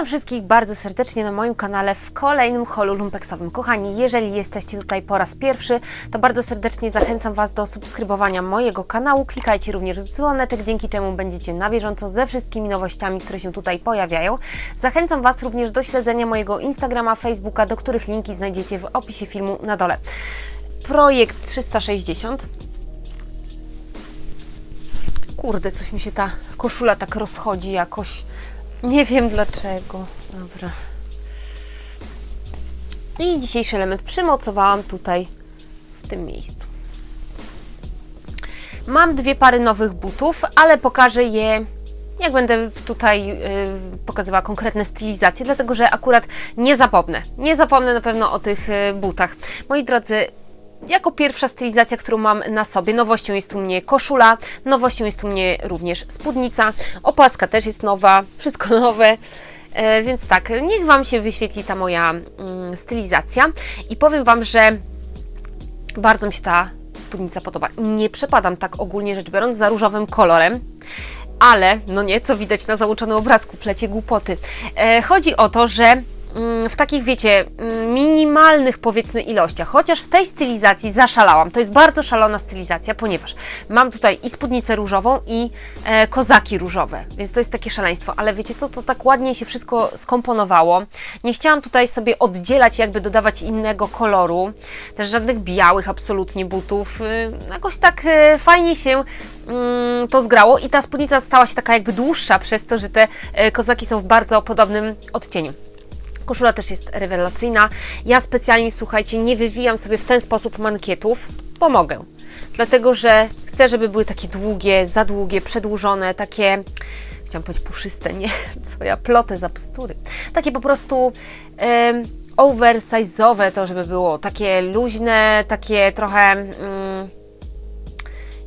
Witam wszystkich bardzo serdecznie na moim kanale w kolejnym holu lumpeksowym. Kochani, jeżeli jesteście tutaj po raz pierwszy, to bardzo serdecznie zachęcam Was do subskrybowania mojego kanału. Klikajcie również w dzwoneczek, dzięki czemu będziecie na bieżąco ze wszystkimi nowościami, które się tutaj pojawiają. Zachęcam Was również do śledzenia mojego Instagrama, Facebooka, do których linki znajdziecie w opisie filmu na dole. Projekt 360 Kurde, coś mi się ta koszula tak rozchodzi jakoś. Nie wiem dlaczego. Dobra. I dzisiejszy element przymocowałam tutaj, w tym miejscu. Mam dwie pary nowych butów, ale pokażę je, jak będę tutaj y, pokazywała konkretne stylizacje, dlatego że akurat nie zapomnę. Nie zapomnę na pewno o tych y, butach. Moi drodzy, jako pierwsza stylizacja, którą mam na sobie, nowością jest u mnie koszula, nowością jest u mnie również spódnica, opaska też jest nowa, wszystko nowe. E, więc tak, niech Wam się wyświetli ta moja mm, stylizacja i powiem Wam, że bardzo mi się ta spódnica podoba. Nie przepadam tak ogólnie rzecz biorąc za różowym kolorem, ale no nie, co widać na załączonym obrazku, plecie głupoty. E, chodzi o to, że w takich, wiecie, mm, minimalnych powiedzmy ilościach, chociaż w tej stylizacji zaszalałam. To jest bardzo szalona stylizacja, ponieważ mam tutaj i spódnicę różową i e, kozaki różowe, więc to jest takie szaleństwo, ale wiecie co, to tak ładnie się wszystko skomponowało. Nie chciałam tutaj sobie oddzielać, jakby dodawać innego koloru, też żadnych białych absolutnie butów. Y, Jakoś tak y, fajnie się mm, to zgrało i ta spódnica stała się taka jakby dłuższa przez to, że te e, kozaki są w bardzo podobnym odcieniu. Koszula też jest rewelacyjna. Ja specjalnie, słuchajcie, nie wywijam sobie w ten sposób mankietów, bo mogę. Dlatego, że chcę, żeby były takie długie, za długie, przedłużone, takie, chciałam powiedzieć puszyste, nie, co ja plotę za bzdury. Takie po prostu em, oversize'owe to, żeby było, takie luźne, takie trochę, mm,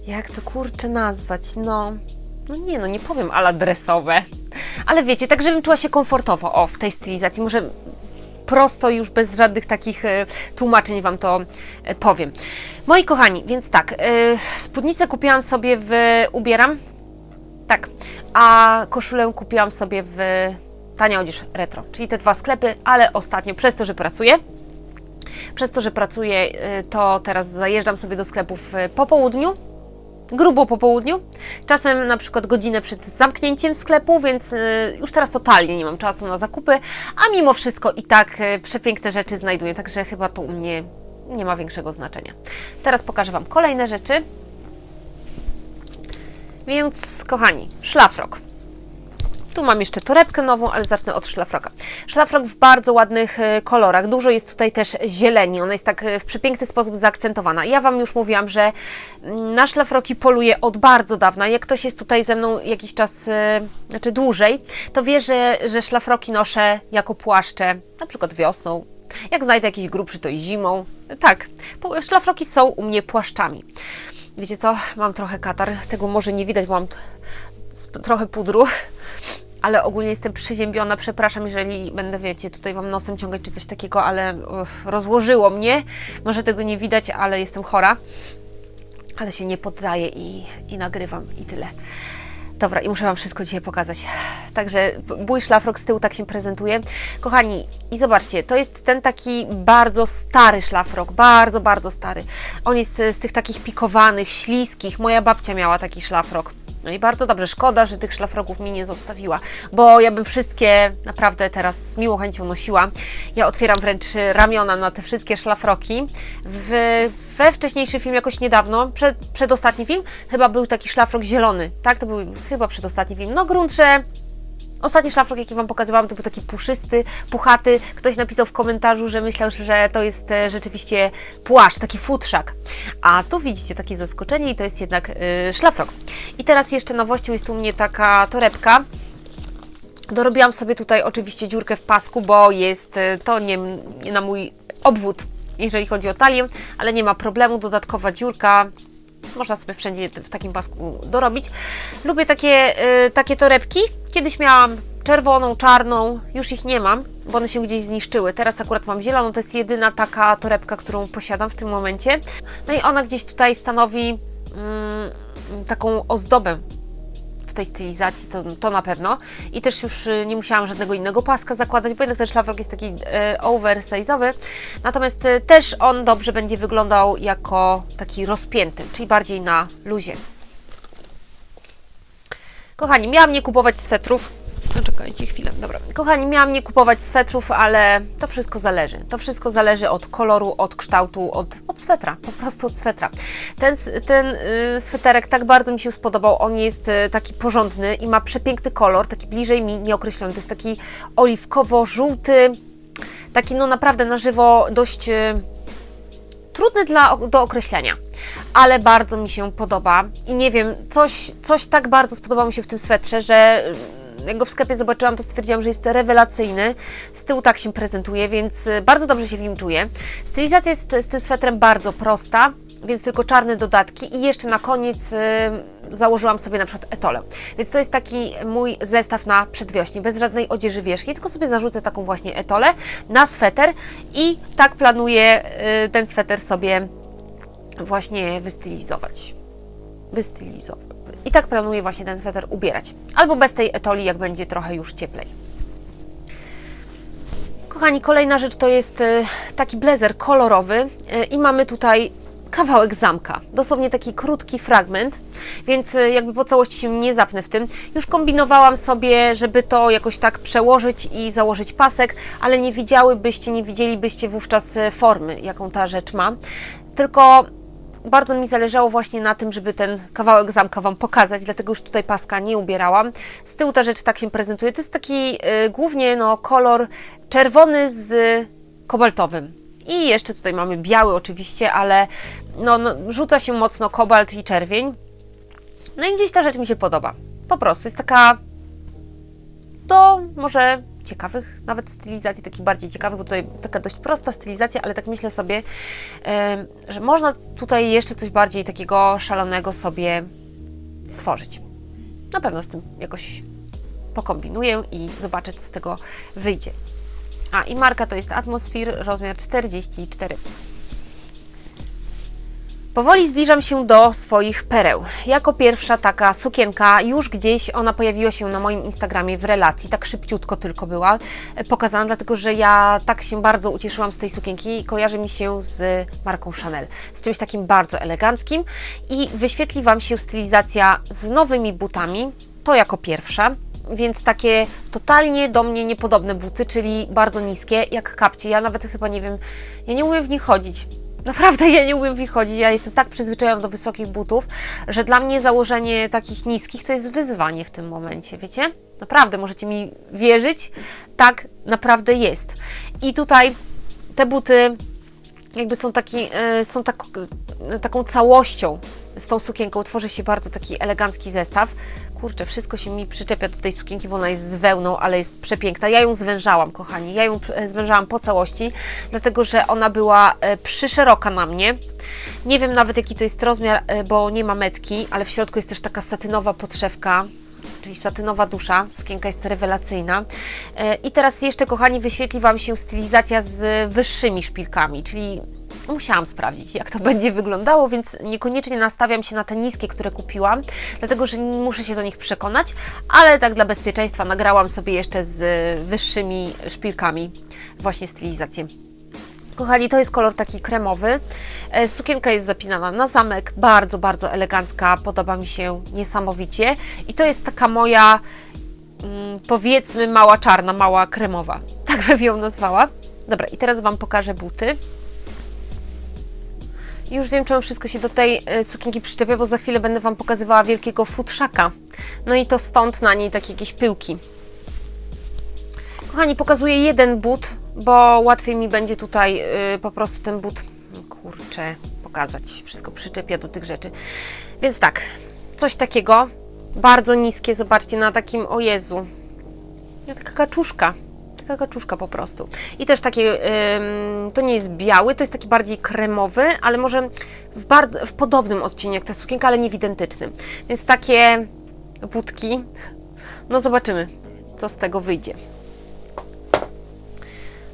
jak to kurczę nazwać, no, no nie, no nie powiem ala dresowe, ale wiecie, tak żebym czuła się komfortowo, o, w tej stylizacji, może prosto już bez żadnych takich e, tłumaczeń Wam to e, powiem. Moi kochani, więc tak, e, spódnicę kupiłam sobie w Ubieram, tak, a koszulę kupiłam sobie w Tania Odzież Retro, czyli te dwa sklepy, ale ostatnio przez to, że pracuję, przez to, że pracuję, to teraz zajeżdżam sobie do sklepów po południu, grubo po południu, czasem na przykład godzinę przed zamknięciem sklepu, więc y, już teraz totalnie nie mam czasu na zakupy, a mimo wszystko i tak y, przepiękne rzeczy znajduję, także chyba to u mnie nie ma większego znaczenia. Teraz pokażę Wam kolejne rzeczy. Więc kochani, szlafrok. Tu mam jeszcze torebkę nową, ale zacznę od szlafroka. Szlafrok w bardzo ładnych e, kolorach. Dużo jest tutaj też zieleni. Ona jest tak e, w przepiękny sposób zaakcentowana. Ja Wam już mówiłam, że mm, na szlafroki poluję od bardzo dawna. Jak ktoś jest tutaj ze mną jakiś czas, e, znaczy dłużej, to wie, że, że szlafroki noszę jako płaszcze, na przykład wiosną. Jak znajdę jakiś grubszy, to i zimą. Tak, szlafroki są u mnie płaszczami. Wiecie co? Mam trochę katar. Tego może nie widać, mam trochę pudru ale ogólnie jestem przyziębiona. Przepraszam, jeżeli będę, wiecie, tutaj Wam nosem ciągać czy coś takiego, ale uff, rozłożyło mnie. Może tego nie widać, ale jestem chora. Ale się nie poddaję i, i nagrywam i tyle. Dobra, i muszę Wam wszystko dzisiaj pokazać. Także bój szlafrok z tyłu tak się prezentuje. Kochani, i zobaczcie, to jest ten taki bardzo stary szlafrok, bardzo, bardzo stary. On jest z tych takich pikowanych, śliskich. Moja babcia miała taki szlafrok. No i bardzo dobrze, szkoda, że tych szlafroków mi nie zostawiła, bo ja bym wszystkie naprawdę teraz z miłą chęcią nosiła. Ja otwieram wręcz ramiona na te wszystkie szlafroki. W, we wcześniejszy film jakoś niedawno, przed, przedostatni film, chyba był taki szlafrok zielony, tak? To był chyba przedostatni film. No grunt, że Ostatni szlafrok, jaki Wam pokazywałam, to był taki puszysty, puchaty. Ktoś napisał w komentarzu, że myślał, że to jest e, rzeczywiście płaszcz, taki futrzak. A tu widzicie takie zaskoczenie i to jest jednak yy, szlafrok. I teraz jeszcze nowością jest u mnie taka torebka. Dorobiłam sobie tutaj oczywiście dziurkę w pasku, bo jest e, to nie, nie na mój obwód, jeżeli chodzi o talię, ale nie ma problemu. Dodatkowa dziurka, można sobie wszędzie w takim pasku dorobić. Lubię takie, takie torebki. Kiedyś miałam czerwoną, czarną, już ich nie mam, bo one się gdzieś zniszczyły. Teraz akurat mam zieloną, to jest jedyna taka torebka, którą posiadam w tym momencie. No i ona gdzieś tutaj stanowi mm, taką ozdobę w tej stylizacji, to, to na pewno. I też już y, nie musiałam żadnego innego paska zakładać, bo jednak ten szlafrok jest taki e, oversize'owy. Natomiast e, też on dobrze będzie wyglądał jako taki rozpięty, czyli bardziej na luzie. Kochani, miałam nie kupować swetrów. No czekajcie chwilę, dobra. Kochani, miałam nie kupować swetrów, ale to wszystko zależy. To wszystko zależy od koloru, od kształtu, od, od swetra, po prostu od swetra. Ten, ten y, sweterek tak bardzo mi się spodobał. On jest y, taki porządny i ma przepiękny kolor, taki bliżej mi nieokreślony. To jest taki oliwkowo-żółty, taki no naprawdę na żywo dość... Y, trudny dla, do określenia, ale bardzo mi się podoba i nie wiem, coś, coś tak bardzo spodobało mi się w tym swetrze, że mm, jak go w sklepie zobaczyłam, to stwierdziłam, że jest rewelacyjny. Z tyłu tak się prezentuje, więc y, bardzo dobrze się w nim czuję. Stylizacja jest z tym swetrem bardzo prosta, więc tylko czarne dodatki i jeszcze na koniec y, założyłam sobie na przykład etole. Więc to jest taki mój zestaw na przedwiośnie, bez żadnej odzieży wierzchniej, tylko sobie zarzucę taką właśnie etolę na sweter i tak planuję y, ten sweter sobie właśnie wystylizować. Wystylizować. I tak planuję właśnie ten sweter ubierać. Albo bez tej etoli, jak będzie trochę już cieplej. Kochani, kolejna rzecz to jest y, taki blazer kolorowy y, i mamy tutaj kawałek zamka. Dosłownie taki krótki fragment, więc y, jakby po całości się nie zapnę w tym. Już kombinowałam sobie, żeby to jakoś tak przełożyć i założyć pasek, ale nie widziałybyście, nie widzielibyście wówczas formy, jaką ta rzecz ma. Tylko bardzo mi zależało właśnie na tym, żeby ten kawałek zamka Wam pokazać, dlatego już tutaj paska nie ubierałam. Z tyłu ta rzecz tak się prezentuje. To jest taki y, głównie no, kolor czerwony z kobaltowym. I jeszcze tutaj mamy biały oczywiście, ale no, no, rzuca się mocno kobalt i czerwień. No i gdzieś ta rzecz mi się podoba. Po prostu jest taka do może ciekawych nawet stylizacji, takich bardziej ciekawych, bo tutaj taka dość prosta stylizacja, ale tak myślę sobie, że można tutaj jeszcze coś bardziej takiego szalonego sobie stworzyć. Na pewno z tym jakoś pokombinuję i zobaczę, co z tego wyjdzie. A i marka to jest Atmosphere, rozmiar 44. Powoli zbliżam się do swoich pereł. Jako pierwsza taka sukienka, już gdzieś ona pojawiła się na moim Instagramie w relacji, tak szybciutko tylko była e, pokazana, dlatego że ja tak się bardzo ucieszyłam z tej sukienki i kojarzy mi się z marką Chanel, z czymś takim bardzo eleganckim i wyświetli Wam się stylizacja z nowymi butami, to jako pierwsza, więc takie totalnie do mnie niepodobne buty, czyli bardzo niskie, jak kapcie. Ja nawet chyba nie wiem, ja nie umiem w nich chodzić. Naprawdę ja nie umiem w nich chodzić. Ja jestem tak przyzwyczajona do wysokich butów, że dla mnie założenie takich niskich to jest wyzwanie w tym momencie, wiecie? Naprawdę, możecie mi wierzyć, tak naprawdę jest. I tutaj te buty jakby są, taki, e, są tak, e, taką całością z tą sukienką. Tworzy się bardzo taki elegancki zestaw. Kurczę, wszystko się mi przyczepia do tej sukienki, bo ona jest z wełną, ale jest przepiękna. Ja ją zwężałam, kochani. Ja ją e, zwężałam po całości, dlatego że ona była e, przyszeroka na mnie. Nie wiem nawet jaki to jest rozmiar, e, bo nie ma metki, ale w środku jest też taka satynowa podszewka czyli satynowa dusza. Sukienka jest rewelacyjna. I teraz jeszcze, kochani, wyświetli Wam się stylizacja z wyższymi szpilkami, czyli musiałam sprawdzić, jak to będzie wyglądało, więc niekoniecznie nastawiam się na te niskie, które kupiłam, dlatego że muszę się do nich przekonać, ale tak dla bezpieczeństwa nagrałam sobie jeszcze z wyższymi szpilkami właśnie stylizację. Kochani, to jest kolor taki kremowy. E, Sukienka jest zapinana na zamek, bardzo, bardzo elegancka, podoba mi się niesamowicie. I to jest taka moja, mm, powiedzmy, mała czarna, mała kremowa. Tak bym ją nazwała. Dobra, i teraz Wam pokażę buty. Już wiem, czemu wszystko się do tej e, sukienki przyczepia, bo za chwilę będę Wam pokazywała wielkiego futrzaka. No i to stąd na niej takie jakieś pyłki. Kochani, pokazuję jeden but, bo łatwiej mi będzie tutaj y, po prostu ten but, kurczę, pokazać. Wszystko przyczepia do tych rzeczy. Więc tak, coś takiego, bardzo niskie, zobaczcie, na takim, o Jezu, taka kaczuszka, taka kaczuszka po prostu. I też takie, ym, to nie jest biały, to jest taki bardziej kremowy, ale może w, w podobnym odcieniu jak ta sukienka, ale nie w identycznym. Więc takie butki, no zobaczymy, co z tego wyjdzie.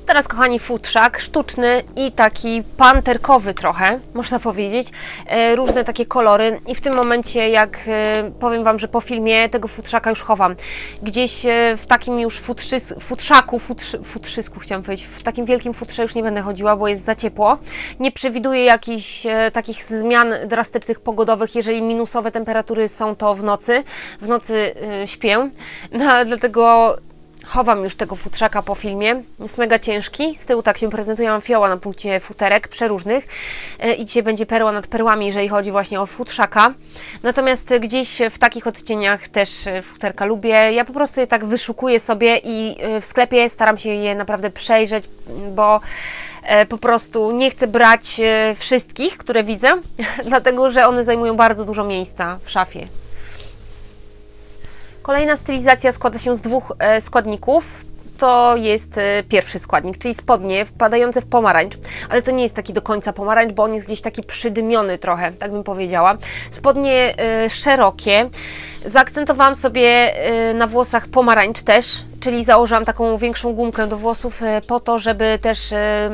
Teraz, kochani, futrzak sztuczny i taki panterkowy trochę, można powiedzieć. E, różne takie kolory i w tym momencie, jak e, powiem Wam, że po filmie tego futrzaka już chowam. Gdzieś e, w takim już futrzys, futrzaku, futrzy, futrzysku chciałam powiedzieć, w takim wielkim futrze już nie będę chodziła, bo jest za ciepło. Nie przewiduję jakichś takich zmian drastycznych pogodowych. Jeżeli minusowe temperatury są, to w nocy. W nocy śpię, no, dlatego Chowam już tego futrzaka po filmie. Jest mega ciężki. Z tyłu tak się prezentuje. Mam fioła na punkcie futerek przeróżnych. E, I dzisiaj będzie perła nad perłami, jeżeli chodzi właśnie o futrzaka. Natomiast gdzieś w takich odcieniach też e, futerka lubię. Ja po prostu je tak wyszukuję sobie i e, w sklepie staram się je naprawdę przejrzeć, bo e, po prostu nie chcę brać e, wszystkich, które widzę, dlatego że one zajmują bardzo dużo miejsca w szafie. Kolejna stylizacja składa się z dwóch e, składników. To jest e, pierwszy składnik, czyli spodnie wpadające w pomarańcz, ale to nie jest taki do końca pomarańcz, bo on jest gdzieś taki przydymiony trochę, tak bym powiedziała. Spodnie e, szerokie. Zaakcentowałam sobie e, na włosach pomarańcz też, czyli założyłam taką większą gumkę do włosów e, po to, żeby też e,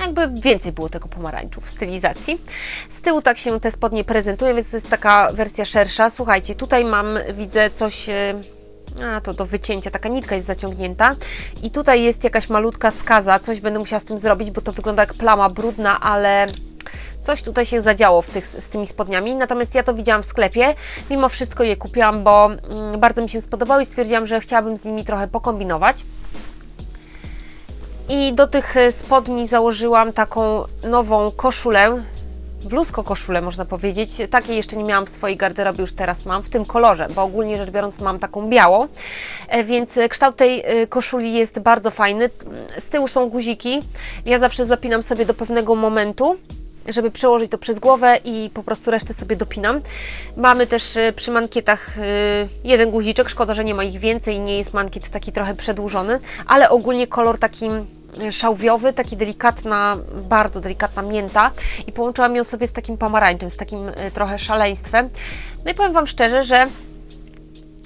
jakby więcej było tego pomarańczu w stylizacji. Z tyłu tak się te spodnie prezentują, więc to jest taka wersja szersza. Słuchajcie, tutaj mam, widzę coś... e, A, to do wycięcia, taka nitka jest zaciągnięta i tutaj jest jakaś malutka skaza, coś będę musiała z tym zrobić, bo to wygląda jak plama brudna, ale coś tutaj się zadziało w tych, z tymi spodniami, natomiast ja to widziałam w sklepie, mimo wszystko je kupiłam, bo mm, bardzo mi się spodobały i stwierdziłam, że chciałabym z nimi trochę pokombinować. I do tych e, spodni założyłam taką nową koszulę, bluzko koszulę można powiedzieć. Takiej jeszcze nie miałam w swojej garderobie, już teraz mam w tym kolorze, bo ogólnie rzecz biorąc mam taką białą, E, więc e, kształt tej koszuli jest bardzo fajny. Z tyłu są guziki, ja zawsze zapinam sobie do pewnego momentu, żeby przełożyć to przez głowę i po prostu resztę sobie dopinam. Mamy też e, przy mankietach e, jeden guziczek, szkoda, że nie ma ich więcej, nie jest mankiet taki trochę przedłużony, ale ogólnie kolor taki e, szałwiowy, taki delikatna, bardzo delikatna mięta i połączyłam ją sobie z takim pomarańczem, z takim trochę szaleństwem. No i powiem Wam szczerze, że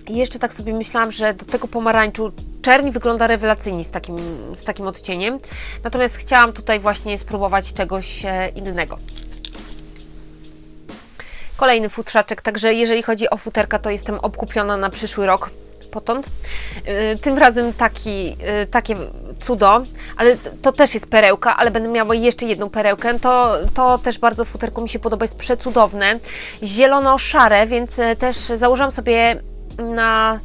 jeszcze tak sobie myślałam, że do tego pomarańczu czerń wygląda rewelacyjnie z takim, z takim odcieniem. Natomiast chciałam tutaj właśnie spróbować czegoś e, innego. Kolejny futrzaczek, także jeżeli chodzi o futerka, to jestem obkupiona na przyszły rok potąd. Yy, Tym razem taki, yy, takie cudo, ale to też jest perełka, ale będę miała jeszcze jedną perełkę. To, to też bardzo futerko mi się podoba, jest przecudowne. Zielono-szare, więc e, też założyłam sobie na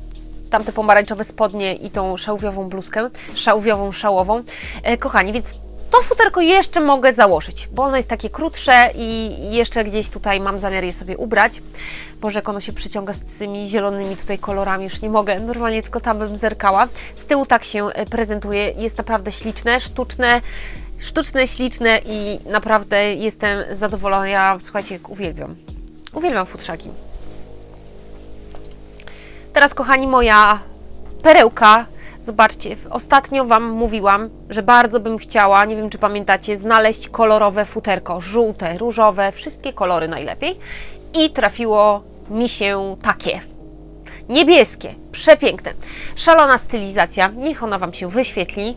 tamte pomarańczowe spodnie i tą szałwiową bluzkę, szałwiową, szałową. E, kochani, więc to futerko jeszcze mogę założyć, bo ono jest takie krótsze i jeszcze gdzieś tutaj mam zamiar je sobie ubrać. Boże, jak ono się przyciąga z tymi zielonymi tutaj kolorami, już nie mogę, normalnie tylko tam bym zerkała. Z tyłu tak się e, prezentuje, jest naprawdę śliczne, sztuczne, sztuczne, śliczne i naprawdę jestem zadowolona. Ja, słuchajcie, uwielbiam. Uwielbiam futrzaki. Teraz, kochani, moja perełka. Zobaczcie, ostatnio Wam mówiłam, że bardzo bym chciała, nie wiem czy pamiętacie, znaleźć kolorowe futerko. Żółte, różowe, wszystkie kolory najlepiej. I trafiło mi się takie. Niebieskie, przepiękne. Szalona stylizacja, niech ona Wam się wyświetli.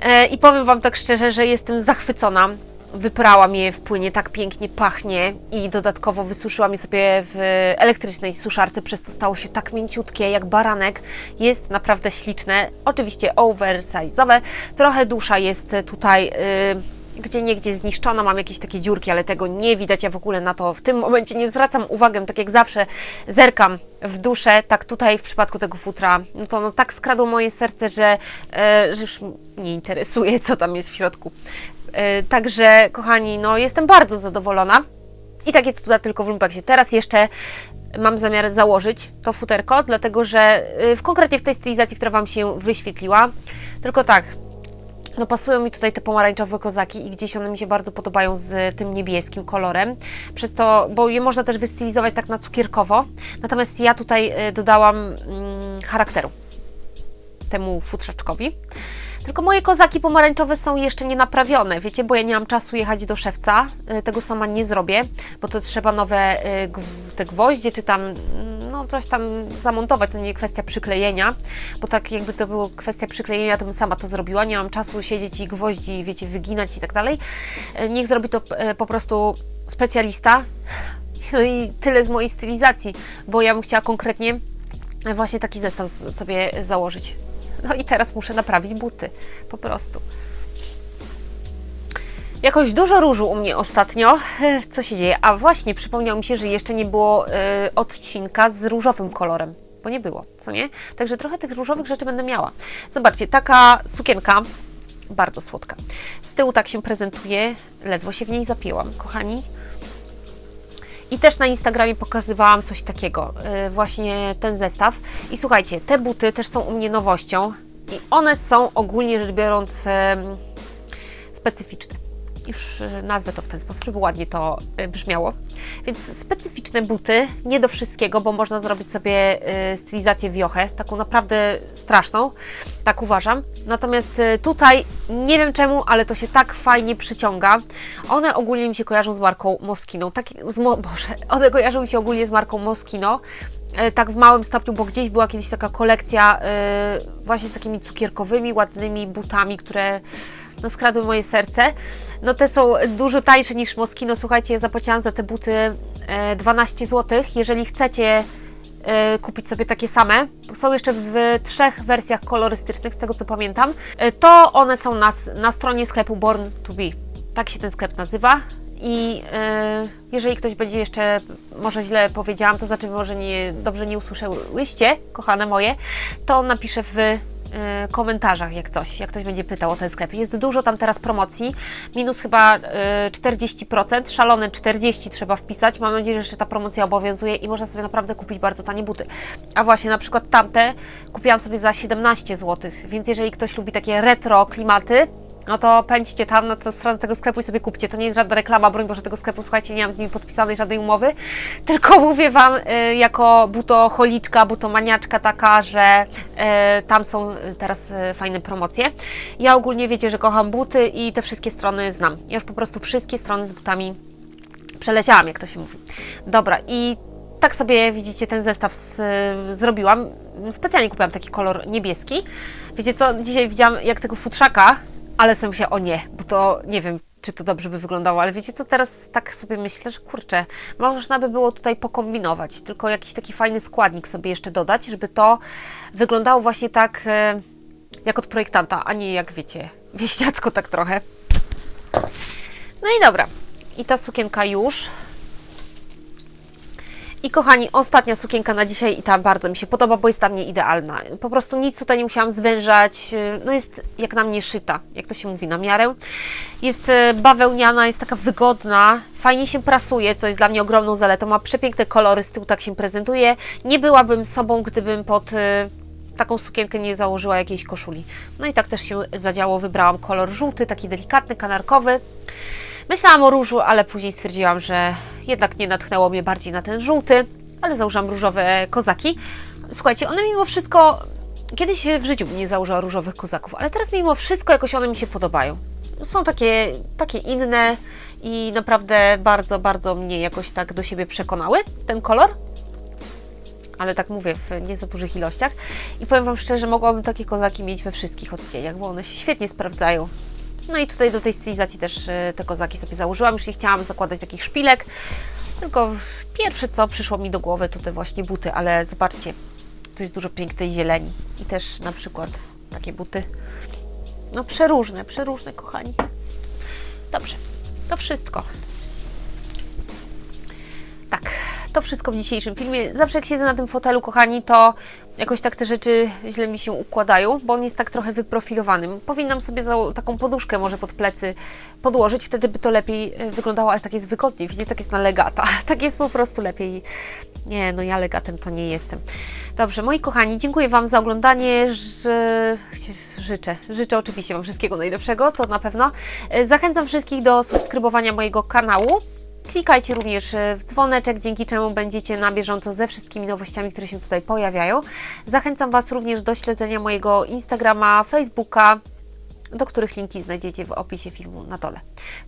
E, I powiem Wam tak szczerze, że jestem zachwycona. Wyprałam je w płynie, tak pięknie pachnie i dodatkowo wysuszyłam je sobie w elektrycznej suszarce, przez co stało się tak mięciutkie jak baranek. Jest naprawdę śliczne, oczywiście oversize'owe. Trochę dusza jest tutaj... Yy, gdzie niegdzie zniszczona, mam jakieś takie dziurki, ale tego nie widać. Ja w ogóle na to w tym momencie nie zwracam uwagi, tak jak zawsze zerkam w duszę, tak tutaj w przypadku tego futra, no to no, tak skradło moje serce, że, e, że już nie interesuje, co tam jest w środku. E, także, kochani, no jestem bardzo zadowolona. I takie cuda tylko w lumpeksie. Teraz jeszcze mam zamiar założyć to futerko, dlatego że y, w konkretnie w tej stylizacji, która Wam się wyświetliła, tylko tak, no pasują mi tutaj te pomarańczowe kozaki i gdzieś one mi się bardzo podobają z tym niebieskim kolorem. Przez to, bo je można też wystylizować tak na cukierkowo. Natomiast ja tutaj y, dodałam mm, charakteru temu futrzaczkowi. Tylko moje kozaki pomarańczowe są jeszcze nie naprawione, wiecie, bo ja nie mam czasu jechać do szewca, y, tego sama nie zrobię, bo to trzeba nowe y, te gwoździe, czy tam, mm, no coś tam zamontować, to nie kwestia przyklejenia, bo tak jakby to było kwestia przyklejenia, to bym sama to zrobiła, nie mam czasu siedzieć i gwoździ, wiecie, wyginać i tak dalej. Y, Niech zrobi to po prostu specjalista, no i tyle z mojej stylizacji, bo ja bym chciała konkretnie właśnie taki zestaw sobie założyć. No i teraz muszę naprawić buty, po prostu. Jakoś dużo różu u mnie ostatnio. Co się dzieje? A właśnie przypomniało mi się, że jeszcze nie było e, odcinka z różowym kolorem, bo nie było, co nie? Także trochę tych różowych rzeczy będę miała. Zobaczcie, taka sukienka, bardzo słodka. Z tyłu tak się prezentuje, ledwo się w niej zapięłam, kochani. I też na Instagramie pokazywałam coś takiego, yy, właśnie ten zestaw. I słuchajcie, te buty też są u mnie nowością i one są ogólnie rzecz biorąc specyficzne. Już y, nazwę to w ten sposób, żeby ładnie to y, brzmiało. Więc specyficzne buty, nie do wszystkiego, bo można zrobić sobie y, stylizację wiochę, taką naprawdę straszną, tak uważam. Natomiast tutaj nie wiem czemu, ale to się tak fajnie przyciąga. One ogólnie mi się kojarzą z marką Moschino. Tak, z Mo, Boże, one kojarzą mi się ogólnie z marką Moschino. E, tak w małym stopniu, bo gdzieś była kiedyś taka kolekcja e, właśnie z takimi cukierkowymi, ładnymi butami, które no, skradły moje serce. No te są dużo tańsze niż Moschino. Słuchajcie, ja zapłaciłam za te buty e, 12 zł. Jeżeli chcecie e, kupić sobie takie same, są jeszcze w trzech wersjach kolorystycznych, z tego co pamiętam, e, to one są na, na stronie sklepu Born to Be. Tak się ten sklep nazywa. I e, jeżeli ktoś będzie jeszcze, może źle powiedziałam, to znaczy może nie, dobrze nie usłyszałyście, kochane moje, to napiszę w e, komentarzach jak coś, jak ktoś będzie pytał o ten sklep. Jest dużo tam teraz promocji, minus chyba e, 40%, szalone 40 trzeba wpisać. Mam nadzieję, że jeszcze ta promocja obowiązuje i można sobie naprawdę kupić bardzo tanie buty. A właśnie na przykład tamte kupiłam sobie za 17 zł, więc jeżeli ktoś lubi takie retro klimaty, no to pędźcie tam na tę stronę tego sklepu i sobie kupcie. To nie jest żadna reklama, broń Boże, tego sklepu, słuchajcie, nie mam z nimi podpisanej żadnej umowy, tylko mówię Wam y, jako butoholiczka, butomaniaczka taka, że y, tam są y, teraz y, fajne promocje. Ja ogólnie wiecie, że kocham buty i te wszystkie strony znam. Ja już po prostu wszystkie strony z butami przeleciałam, jak to się mówi. Dobra, i tak sobie widzicie, ten zestaw z, zrobiłam. Specjalnie kupiłam taki kolor niebieski. Wiecie co, dzisiaj widziałam jak tego futrzaka, ale sobie się o nie, bo to nie wiem, czy to dobrze by wyglądało, ale wiecie co, teraz tak sobie myślę, że kurczę, można by było tutaj pokombinować, tylko jakiś taki fajny składnik sobie jeszcze dodać, żeby to wyglądało właśnie tak e, jak od projektanta, a nie jak wiecie, wieściacko tak trochę. No i dobra. I ta sukienka już. I kochani, ostatnia sukienka na dzisiaj i ta bardzo mi się podoba, bo jest dla mnie idealna. Po prostu nic tutaj nie musiałam zwężać. No jest jak na mnie szyta, jak to się mówi, na miarę. Jest e, bawełniana, jest taka wygodna, fajnie się prasuje, co jest dla mnie ogromną zaletą. Ma przepiękne kolory, z tyłu tak się prezentuje. Nie byłabym sobą, gdybym pod e, taką sukienkę nie założyła jakiejś koszuli. No i tak też się zadziało. Wybrałam kolor żółty, taki delikatny, kanarkowy. Myślałam o różu, ale później stwierdziłam, że jednak nie natchnęło mnie bardziej na ten żółty, ale założyłam różowe kozaki. Słuchajcie, one mimo wszystko, kiedyś w życiu nie założyła różowych kozaków, ale teraz mimo wszystko jakoś one mi się podobają. Są takie, takie inne i naprawdę bardzo, bardzo mnie jakoś tak do siebie przekonały, ten kolor ale tak mówię, w nie za dużych ilościach. I powiem Wam szczerze, mogłabym takie kozaki mieć we wszystkich odcieniach, bo one się świetnie sprawdzają. No i tutaj do tej stylizacji też e, te kozaki sobie założyłam. Już nie chciałam zakładać takich szpilek, tylko pierwsze co przyszło mi do głowy to te właśnie buty, ale zobaczcie, tu jest dużo pięknej zieleni i też na przykład takie buty, no przeróżne, przeróżne kochani. Dobrze, to wszystko. Tak, to wszystko w dzisiejszym filmie. Zawsze jak siedzę na tym fotelu, kochani, to jakoś tak te rzeczy źle mi się układają, bo on jest tak trochę wyprofilowany. Powinnam sobie taką poduszkę może pod plecy podłożyć, wtedy by to lepiej e, wyglądało, ale tak jest wygodniej. Widzicie, tak jest na legata. Tak jest po prostu lepiej. Nie, no ja legatem to nie jestem. Dobrze, moi kochani, dziękuję Wam za oglądanie. Ż... Życzę, życzę oczywiście Wam wszystkiego najlepszego, to na pewno. E, Zachęcam wszystkich do subskrybowania mojego kanału. Klikajcie również e, w dzwoneczek, dzięki czemu będziecie na bieżąco ze wszystkimi nowościami, które się tutaj pojawiają. Zachęcam Was również do śledzenia mojego Instagrama, Facebooka, do których linki znajdziecie w opisie filmu na dole.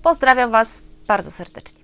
Pozdrawiam Was bardzo serdecznie.